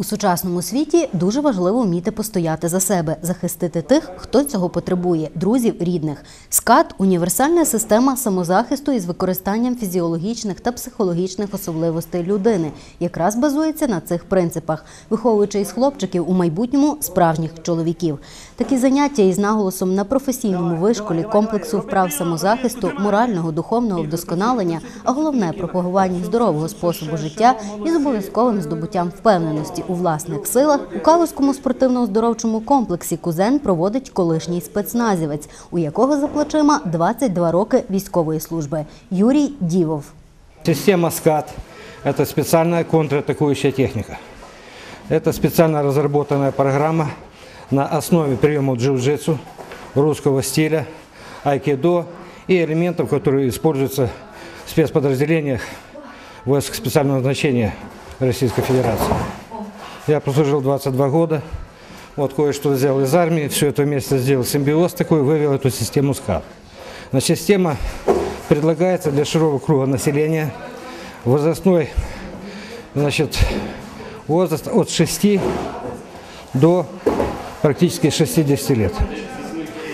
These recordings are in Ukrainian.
У сучасному світі дуже важливо вміти постояти за себе, захистити тих, хто цього потребує, друзів, рідних. СКАТ універсальна система самозахисту із використанням фізіологічних та психологічних особливостей людини, якраз базується на цих принципах, виховуючи із хлопчиків у майбутньому справжніх чоловіків. Такі заняття із наголосом на професійному вишколі комплексу вправ самозахисту, морального, духовного вдосконалення, а головне пропагування здорового способу життя із обов'язковим здобуттям впевненості у власних силах у Калузькому спортивно-оздоровчому комплексі Кузен проводить колишній спецназівець, у якого за плечима 22 роки військової служби. Юрій Дівов. Система СКАТ – это специальная контратакующая техника. Это специально разработанная программа на основе приемов джиу-джитсу, русского стиля, айкидо и элементов, которые используются в спецподразделениях войск специального назначения Российской Федерации. Я прослужил 22 года, вот кое-что взял из армии, все это вместе сделал симбиоз такой, вывел эту систему СКАТ. Значит, система предлагается для широкого круга населения, возрастной значит, возраст от 6 до практически 60 лет.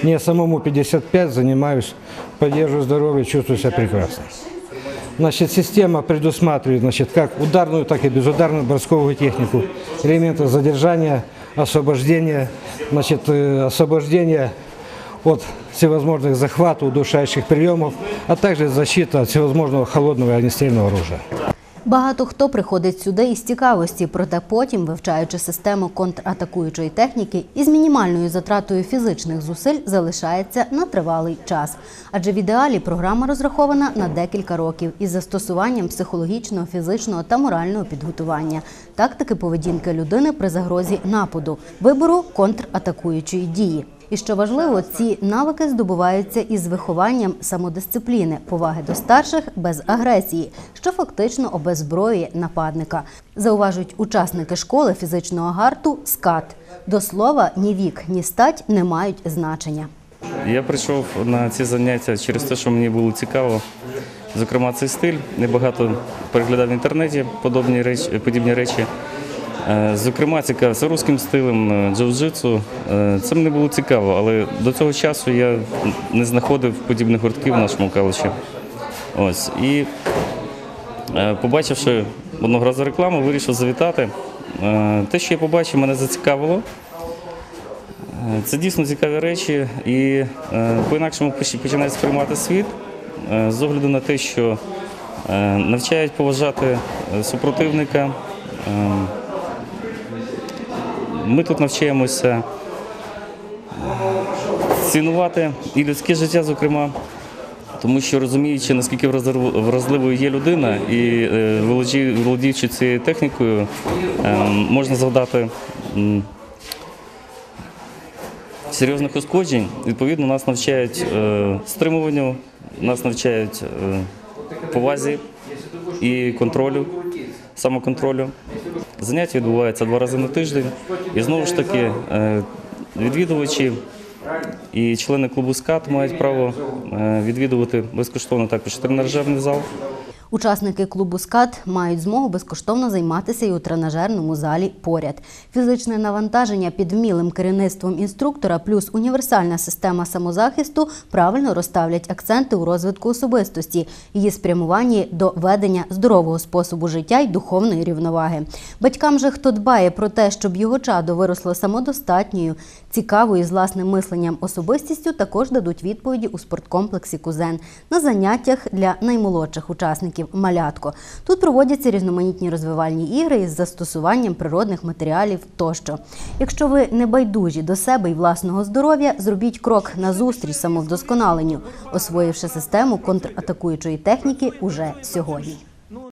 Мне самому 55, занимаюсь, поддерживаю здоровье, чувствую себя прекрасно. Значит, система предусматривает значит, как ударную, так и безударную бросковую технику, элементы задержания, освобождения, значит, э, освобождения от всевозможных захватов, удушающих приемов, а также защита от всевозможного холодного и огнестрельного оружия. Багато хто приходить сюди із цікавості, проте потім, вивчаючи систему контратакуючої техніки, із мінімальною затратою фізичних зусиль залишається на тривалий час. Адже в ідеалі програма розрахована на декілька років із застосуванням психологічного, фізичного та морального підготування, тактики поведінки людини при загрозі нападу, вибору контратакуючої дії. І що важливо, ці навики здобуваються із вихованням самодисципліни, поваги до старших без агресії, що фактично обезброює нападника. Зауважують учасники школи фізичного гарту СКАТ. До слова, ні вік, ні стать не мають значення. Я прийшов на ці заняття через те, що мені було цікаво. Зокрема, цей стиль. Небагато переглядав в інтернеті подібні речі. Е, Зокрема, цікавився руським стилем е, джиу-джитсу. Е, Це мені було цікаво, але до цього часу я не знаходив подібних гуртків в нашому калищі. Ось. І побачивши одного разу рекламу, вирішив завітати. Те, що я побачив, мене зацікавило. Це дійсно цікаві речі, і по-інакшому поч- починають сприймати світ з огляду на те, що навчають поважати супротивника. Ми тут навчаємося е, цінувати і людське життя, зокрема, тому що розуміючи, наскільки вразливою є людина, і е, володіючи цією технікою, е, можна завдати. серйозних ушкоджень. Відповідно, нас навчають стримуванню, нас навчають повазі і контролю, самоконтролю. Заняття відбувається два рази на тиждень. І знову ж таки, е, відвідувачі і члени клубу СКАТ мають право е, відвідувати безкоштовно також тренажерний зал. Учасники клубу СКАТ мають змогу безкоштовно займатися і у тренажерному залі поряд. Фізичне навантаження під вмілим керівництвом інструктора плюс універсальна система самозахисту правильно розставлять акценти у розвитку особистості, її спрямуванні до ведення здорового способу життя й духовної рівноваги. Батькам же, хто дбає про те, щоб його чадо виросло самодостатньою, цікавою з власним мисленням особистістю, також дадуть відповіді у спорткомплексі Кузен на заняттях для наймолодших учасників малятко. Тут проводяться різноманітні розвивальні ігри із застосуванням природних матеріалів тощо. Якщо ви не байдужі до себе і власного здоров'я, зробіть крок назустріч самовдосконаленню, освоївши систему контратакуючої техніки уже сьогодні.